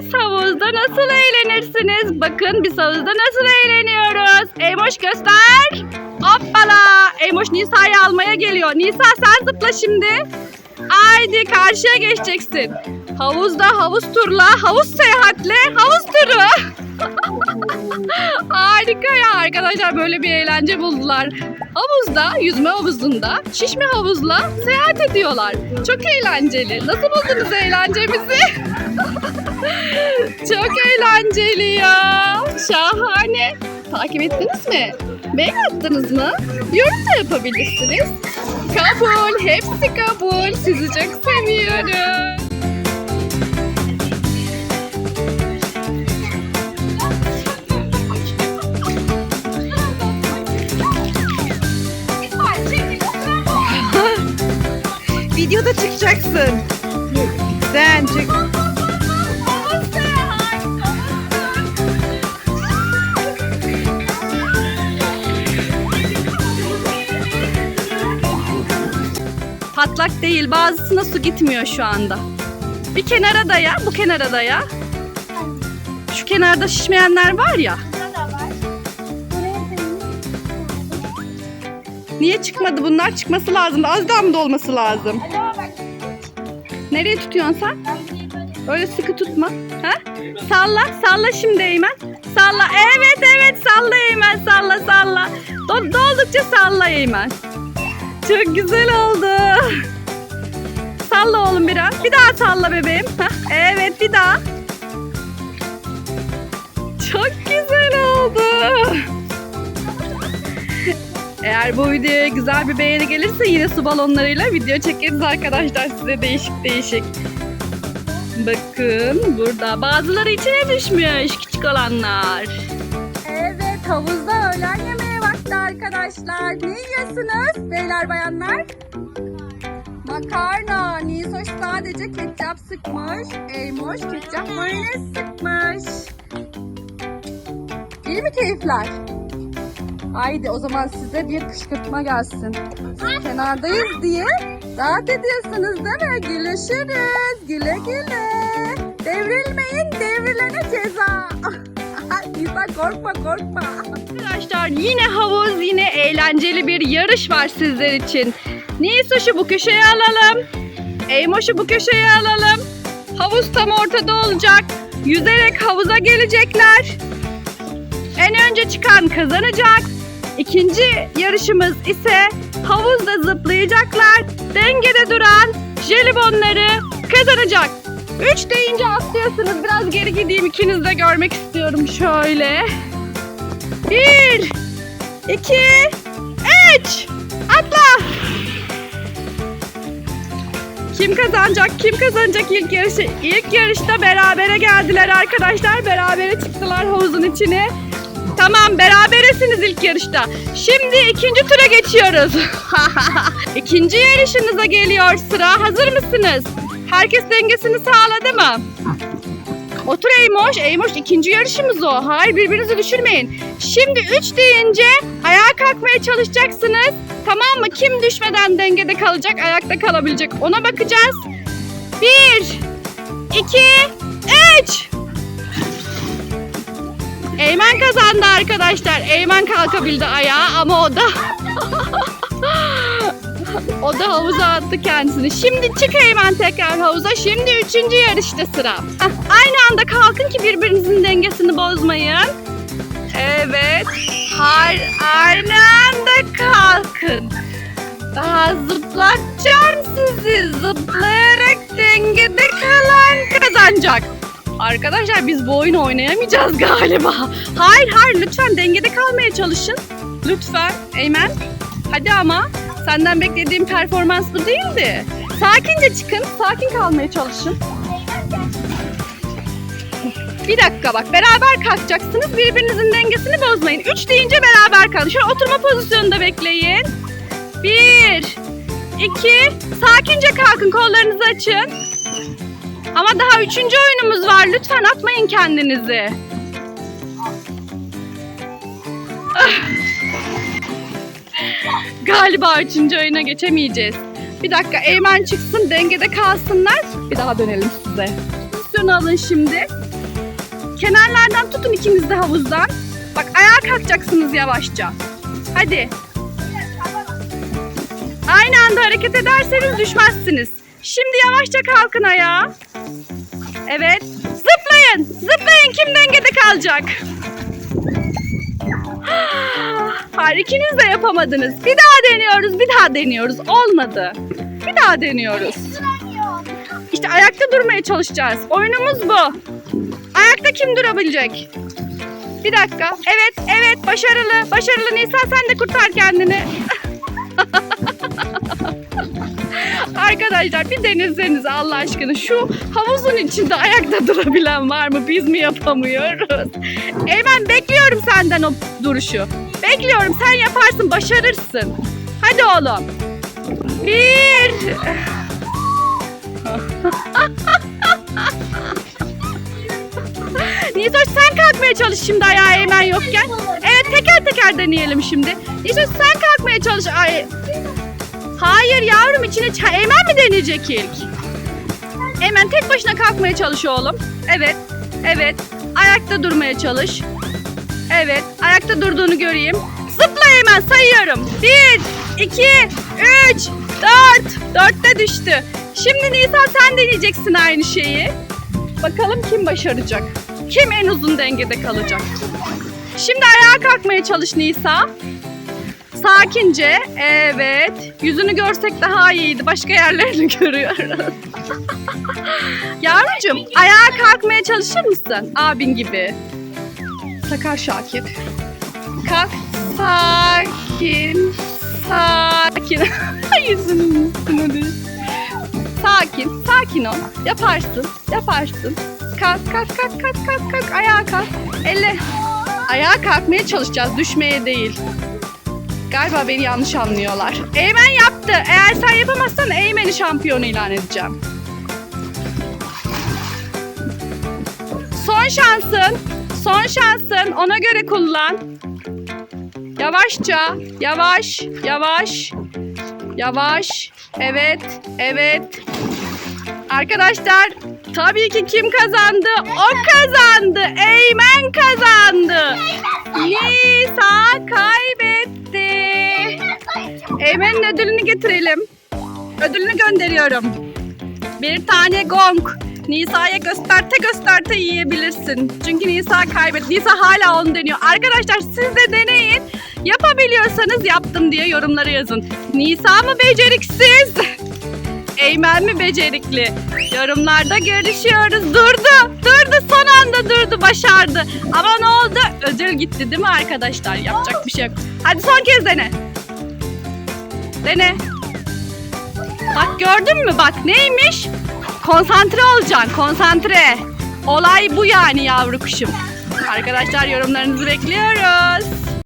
Siz havuzda nasıl eğlenirsiniz? Bakın biz havuzda nasıl eğleniyoruz. Eymoş göster. Hoppala. Eymoş Nisa'yı almaya geliyor. Nisa sen zıpla şimdi. Haydi karşıya geçeceksin. Havuzda havuz turla, havuz seyahatle, havuz turu. Harika ya arkadaşlar böyle bir eğlence buldular. Havuzda, yüzme havuzunda, şişme havuzla seyahat ediyorlar. Çok eğlenceli. Nasıl buldunuz eğlencemizi? Çok eğlenceli ya. Şahane. Takip ettiniz mi? Beğen attınız mı? Yorum da yapabilirsiniz. Kabul. Hepsi kabul. Sizi çok seviyorum. Patlak değil. Bazısına su gitmiyor şu anda. Bir kenara daya. Bu kenara daya. Şu kenarda şişmeyenler var ya. Niye çıkmadı bunlar? Çıkması lazım. Az daha mı dolması lazım? Nereye tutuyorsun sen? Öyle sıkı tutma. Ha? Salla, salla şimdi Eymen. Salla. Evet, evet salla Eymen. Salla, salla. Do- doldukça salla Eymen. Çok güzel oldu. Salla oğlum biraz. Bir daha salla bebeğim. Evet bir daha. Çok güzel oldu. Eğer bu videoya güzel bir beğeni gelirse yine su balonlarıyla video çekeriz arkadaşlar size değişik değişik. Bakın burada bazıları içine düşmüş küçük olanlar. Evet havuzda öğlen yemeği vakti arkadaşlar. Ne yiyorsunuz beyler bayanlar? Makarna. Nisoş sadece ketçap sıkmış. Eymoş ketçap mayonez sıkmış. İyi mi keyifler? Haydi o zaman size bir kışkırtma gelsin. Siz kenardayız diye rahat ediyorsunuz değil mi? Gülüşürüz. Güle güle. Devrilmeyin devrilene ceza. Nisa korkma korkma. Arkadaşlar yine havuz yine eğlenceli bir yarış var sizler için. Nisa'şı bu köşeye alalım. Eymoş'u bu köşeye alalım. Havuz tam ortada olacak. Yüzerek havuza gelecekler. En önce çıkan kazanacak. İkinci yarışımız ise havuzda zıplayacaklar. Dengede duran jelibonları kazanacak. Üç deyince atlıyorsunuz. Biraz geri gideyim ikiniz de görmek istiyorum şöyle. Bir, iki, üç. Atla. Kim kazanacak? Kim kazanacak ilk yarışı? İlk yarışta berabere geldiler arkadaşlar. Berabere çıktılar havuzun içine. Tamam beraberesiniz ilk yarışta. Şimdi ikinci tura geçiyoruz. ikinci yarışınıza geliyor sıra. Hazır mısınız? Herkes dengesini sağladı mı? Otur Eymoş. Eymoş ikinci yarışımız o. Hayır birbirinizi düşürmeyin. Şimdi üç deyince ayağa kalkmaya çalışacaksınız. Tamam mı? Kim düşmeden dengede kalacak, ayakta kalabilecek ona bakacağız. Bir, iki, üç. Eymen kazandı arkadaşlar. Eymen kalkabildi ayağa ama o da o da havuza attı kendisini. Şimdi çık Eymen tekrar havuza. Şimdi üçüncü yarışta sıra. Hah, aynı anda kalkın ki birbirinizin dengesini bozmayın. Evet. Har aynı anda kalkın. Daha zıplatacağım sizi. Zıplayarak dengede kalan kazanacak. Arkadaşlar biz bu oyunu oynayamayacağız galiba. Hayır hayır lütfen dengede kalmaya çalışın. Lütfen Eymen. Hadi ama senden beklediğim performans bu değildi. Sakince çıkın. Sakin kalmaya çalışın. Bir dakika bak beraber kalkacaksınız. Birbirinizin dengesini bozmayın. Üç deyince beraber kalın. Şöyle oturma pozisyonunda bekleyin. Bir, iki, sakince kalkın. Kollarınızı açın. Ama daha üçüncü oyunumuz var. Lütfen atmayın kendinizi. Ah. Galiba üçüncü oyuna geçemeyeceğiz. Bir dakika Eymen çıksın dengede kalsınlar. Bir daha dönelim size. Pozisyon alın şimdi. kenarlardan tutun ikiniz de havuzdan. Bak ayağa kalkacaksınız yavaşça. Hadi. Aynı anda hareket ederseniz düşmezsiniz. Şimdi yavaşça kalkın ayağa. Evet. Zıplayın. Zıplayın. Kim dengede kalacak? Hayır ikiniz de yapamadınız. Bir daha deniyoruz. Bir daha deniyoruz. Olmadı. Bir daha deniyoruz. İşte ayakta durmaya çalışacağız. Oyunumuz bu. Ayakta kim durabilecek? Bir dakika. Evet, evet. Başarılı. Başarılı Nisa sen de kurtar kendini. Arkadaşlar bir deneseniz Allah aşkına şu havuzun içinde ayakta durabilen var mı? Biz mi yapamıyoruz? Eymen bekliyorum senden o duruşu. Bekliyorum sen yaparsın başarırsın. Hadi oğlum. Bir. Nisoş sen kalkmaya çalış şimdi ayağı Eymen yokken. Evet teker teker deneyelim şimdi. Nisoş sen kalkmaya çalış. Ay, Hayır yavrum içine çay. Eymen mi deneyecek ilk? Eymen tek başına kalkmaya çalış oğlum. Evet. Evet. Ayakta durmaya çalış. Evet. Ayakta durduğunu göreyim. Zıpla Eymen sayıyorum. Bir, iki, üç, dört. Dörtte düştü. Şimdi Nisa sen deneyeceksin aynı şeyi. Bakalım kim başaracak? Kim en uzun dengede kalacak? Şimdi ayağa kalkmaya çalış Nisa. Sakince. Evet. Yüzünü görsek daha iyiydi. Başka yerlerini görüyoruz. Yavrucuğum ayağa kalkmaya çalışır mısın? Abin gibi. Sakar Şakir. Kalk. Sakin. Sakin. Yüzünün üstüne düş. Sakin. Sakin ol. Yaparsın. Yaparsın. Kalk kalk kalk kalk kalk kalk. Ayağa kalk. Elle. Ayağa kalkmaya çalışacağız. Düşmeye değil. Galiba beni yanlış anlıyorlar. Eymen yaptı. Eğer sen yapamazsan Eymen'i şampiyon ilan edeceğim. Son şansın. Son şansın. Ona göre kullan. Yavaşça. Yavaş. Yavaş. Yavaş. Evet. Evet. Arkadaşlar tabii ki kim kazandı? O kazandı. Eymen kazandı. Nisa kaybetti. Eymen'in ödülünü getirelim. Ödülünü gönderiyorum. Bir tane gong. Nisa'ya gösterte gösterte yiyebilirsin. Çünkü Nisa kaybetti. Nisa hala onu deniyor. Arkadaşlar siz de deneyin. Yapabiliyorsanız yaptım diye yorumlara yazın. Nisa mı beceriksiz? Eymen mi becerikli? Yorumlarda görüşüyoruz. Durdu. Durdu. Son anda durdu. Başardı. Ama ne oldu? Ödül gitti değil mi arkadaşlar? Yapacak bir şey yok. Hadi son kez dene. Dene. Bak gördün mü? Bak neymiş? Konsantre olacaksın. Konsantre. Olay bu yani yavru kuşum. Arkadaşlar yorumlarınızı bekliyoruz.